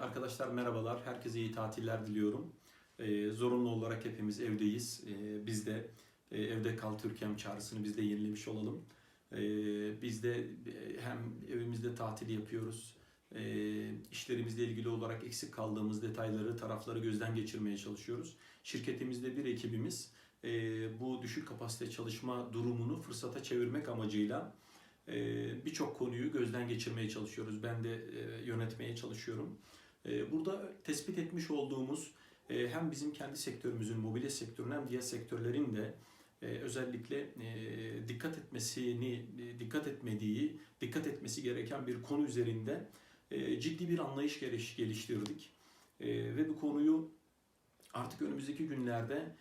arkadaşlar merhabalar. Herkese iyi tatiller diliyorum. Ee, zorunlu olarak hepimiz evdeyiz. Ee, biz de e, evde kal Türkiye'm çağrısını biz de yenilemiş olalım. Ee, biz de e, hem evimizde tatil yapıyoruz. E, işlerimizle ilgili olarak eksik kaldığımız detayları, tarafları gözden geçirmeye çalışıyoruz. Şirketimizde bir ekibimiz e, bu düşük kapasite çalışma durumunu fırsata çevirmek amacıyla e, birçok konuyu gözden geçirmeye çalışıyoruz. Ben de e, yönetmeye çalışıyorum. E, Burada tespit etmiş olduğumuz e, hem bizim kendi sektörümüzün, mobilya sektörünün hem diğer sektörlerin de e, özellikle e, dikkat etmesini, dikkat etmediği, dikkat etmesi gereken bir konu üzerinde ciddi bir anlayış geliş- geliştirdik. Ve bu konuyu artık önümüzdeki günlerde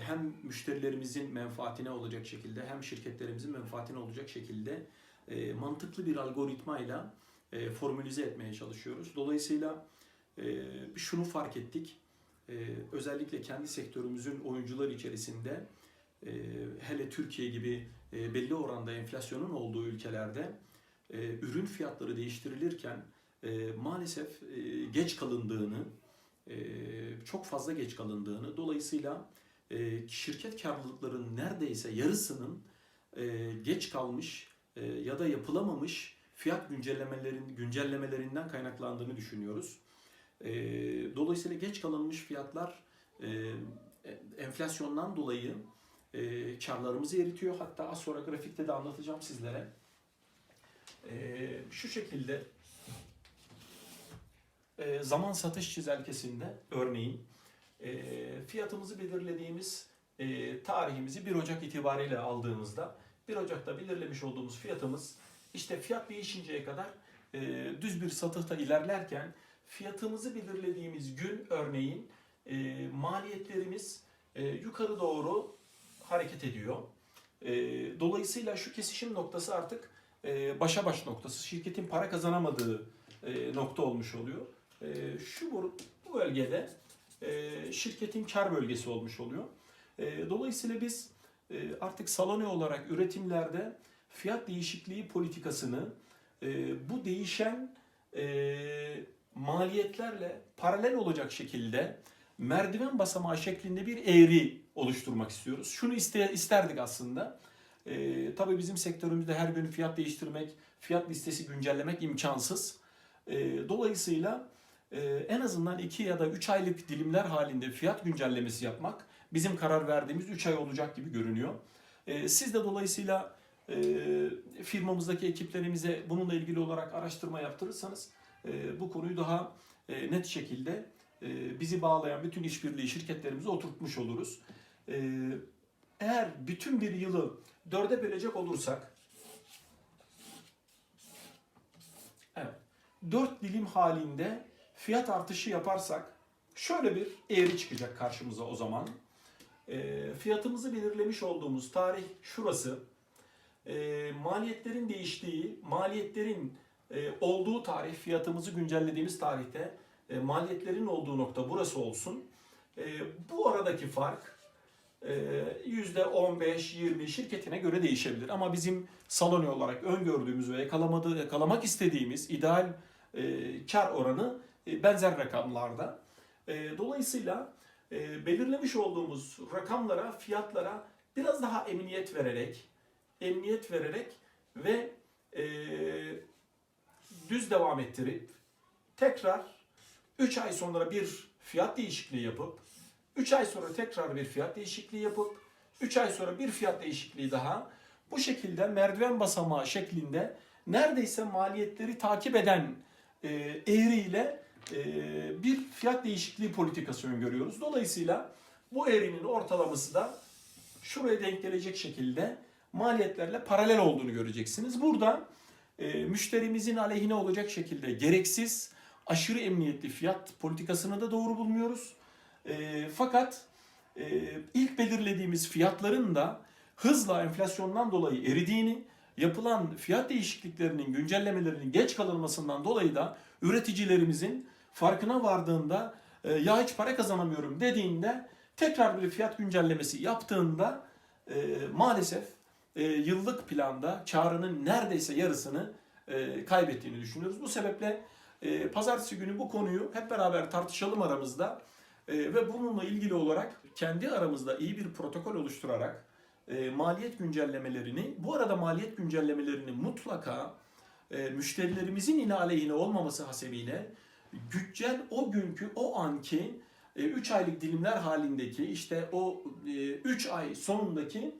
hem müşterilerimizin menfaatine olacak şekilde hem şirketlerimizin menfaatine olacak şekilde mantıklı bir algoritmayla e, formülize etmeye çalışıyoruz. Dolayısıyla e, şunu fark ettik. E, özellikle kendi sektörümüzün oyuncular içerisinde e, hele Türkiye gibi e, belli oranda enflasyonun olduğu ülkelerde e, ürün fiyatları değiştirilirken e, maalesef e, geç kalındığını, e, çok fazla geç kalındığını, dolayısıyla e, şirket karlılıklarının neredeyse yarısının e, geç kalmış e, ya da yapılamamış fiyat güncellemelerin güncellemelerinden kaynaklandığını düşünüyoruz. E, dolayısıyla geç kalınmış fiyatlar e, enflasyondan dolayı e, karlarımızı eritiyor. Hatta az sonra grafikte de anlatacağım sizlere. E, şu şekilde e, zaman satış çizelgesinde örneğin e, fiyatımızı belirlediğimiz e, tarihimizi 1 Ocak itibariyle aldığımızda 1 Ocak'ta belirlemiş olduğumuz fiyatımız işte fiyat değişinceye kadar e, düz bir satıhta ilerlerken fiyatımızı belirlediğimiz gün örneğin e, maliyetlerimiz e, yukarı doğru hareket ediyor. E, dolayısıyla şu kesişim noktası artık e, başa baş noktası. Şirketin para kazanamadığı e, nokta olmuş oluyor. E, şu bu, bu bölgede e, şirketin kar bölgesi olmuş oluyor. E, dolayısıyla biz e, artık salone olarak üretimlerde fiyat değişikliği politikasını e, bu değişen e, maliyetlerle paralel olacak şekilde merdiven basamağı şeklinde bir eğri oluşturmak istiyoruz. Şunu iste, isterdik aslında. E, tabii bizim sektörümüzde her gün fiyat değiştirmek, fiyat listesi güncellemek imkansız. E, dolayısıyla e, en azından 2 ya da 3 aylık dilimler halinde fiyat güncellemesi yapmak bizim karar verdiğimiz 3 ay olacak gibi görünüyor. E, siz de dolayısıyla firmamızdaki ekiplerimize bununla ilgili olarak araştırma yaptırırsanız e, bu konuyu daha e, net şekilde e, bizi bağlayan bütün işbirliği şirketlerimize oturtmuş oluruz. Eğer bütün bir yılı dörde bölecek olursak evet, dört dilim halinde fiyat artışı yaparsak şöyle bir eğri çıkacak karşımıza o zaman. E, fiyatımızı belirlemiş olduğumuz tarih şurası. E, maliyetlerin değiştiği, maliyetlerin e, olduğu tarih, fiyatımızı güncellediğimiz tarihte e, maliyetlerin olduğu nokta burası olsun. E, bu aradaki fark e, %15-20 şirketine göre değişebilir. Ama bizim saloni olarak öngördüğümüz ve yakalamadığı, yakalamak istediğimiz ideal e, kar oranı e, benzer rakamlarda. E, dolayısıyla e, belirlemiş olduğumuz rakamlara, fiyatlara biraz daha emniyet vererek, emniyet vererek ve e, düz devam ettirip tekrar 3 ay sonra bir fiyat değişikliği yapıp 3 ay sonra tekrar bir fiyat değişikliği yapıp 3 ay sonra bir fiyat değişikliği daha bu şekilde merdiven basamağı şeklinde neredeyse maliyetleri takip eden e, eğriyle e, bir fiyat değişikliği politikası öngörüyoruz. Dolayısıyla bu eğrinin ortalaması da şuraya denk gelecek şekilde maliyetlerle paralel olduğunu göreceksiniz. Burada e, müşterimizin aleyhine olacak şekilde gereksiz, aşırı emniyetli fiyat politikasını da doğru bulmuyoruz. E, fakat e, ilk belirlediğimiz fiyatların da hızla enflasyondan dolayı eridiğini, yapılan fiyat değişikliklerinin, güncellemelerinin geç kalınmasından dolayı da üreticilerimizin farkına vardığında e, ya hiç para kazanamıyorum dediğinde tekrar bir fiyat güncellemesi yaptığında e, maalesef e, yıllık planda karının neredeyse yarısını e, kaybettiğini düşünüyoruz. Bu sebeple E, pazartesi günü bu konuyu hep beraber tartışalım aramızda. Ve bununla ilgili olarak kendi aramızda iyi bir protokol oluşturarak maliyet güncellemelerini, bu arada maliyet güncellemelerini mutlaka müşterilerimizin yine aleyhine olmaması hasebiyle güncel o günkü o anki 3 aylık dilimler halindeki işte o 3 ay sonundaki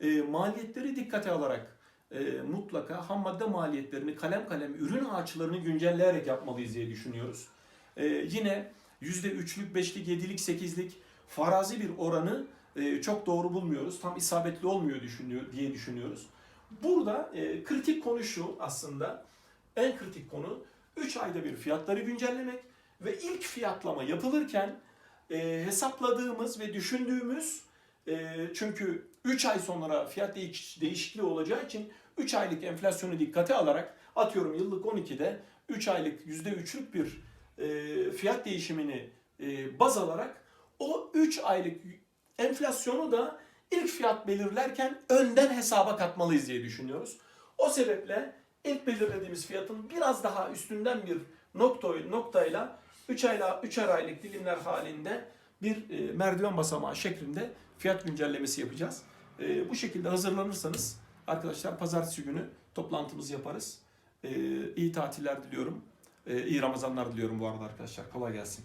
e, maliyetleri dikkate alarak e, mutlaka ham madde maliyetlerini kalem kalem ürün ağaçlarını güncelleyerek yapmalıyız diye düşünüyoruz. E, yine %3'lük, 5'lik, 7'lik, 8'lik farazi bir oranı e, çok doğru bulmuyoruz. Tam isabetli olmuyor düşünüyor diye düşünüyoruz. Burada e, kritik konu şu aslında. En kritik konu 3 ayda bir fiyatları güncellemek ve ilk fiyatlama yapılırken e, hesapladığımız ve düşündüğümüz e, çünkü 3 ay sonra fiyat değiş- değişikliği olacağı için 3 aylık enflasyonu dikkate alarak atıyorum yıllık 12'de 3 aylık %3'lük bir e, fiyat değişimini e, baz alarak o 3 aylık enflasyonu da ilk fiyat belirlerken önden hesaba katmalıyız diye düşünüyoruz. O sebeple ilk belirlediğimiz fiyatın biraz daha üstünden bir nokta, noktayla 3 ayla 3'er aylık dilimler halinde bir e, merdiven basamağı şeklinde fiyat güncellemesi yapacağız. E, bu şekilde hazırlanırsanız arkadaşlar pazartesi günü toplantımızı yaparız. E, iyi tatiller diliyorum. E, iyi Ramazanlar diliyorum bu arada arkadaşlar. Kolay gelsin.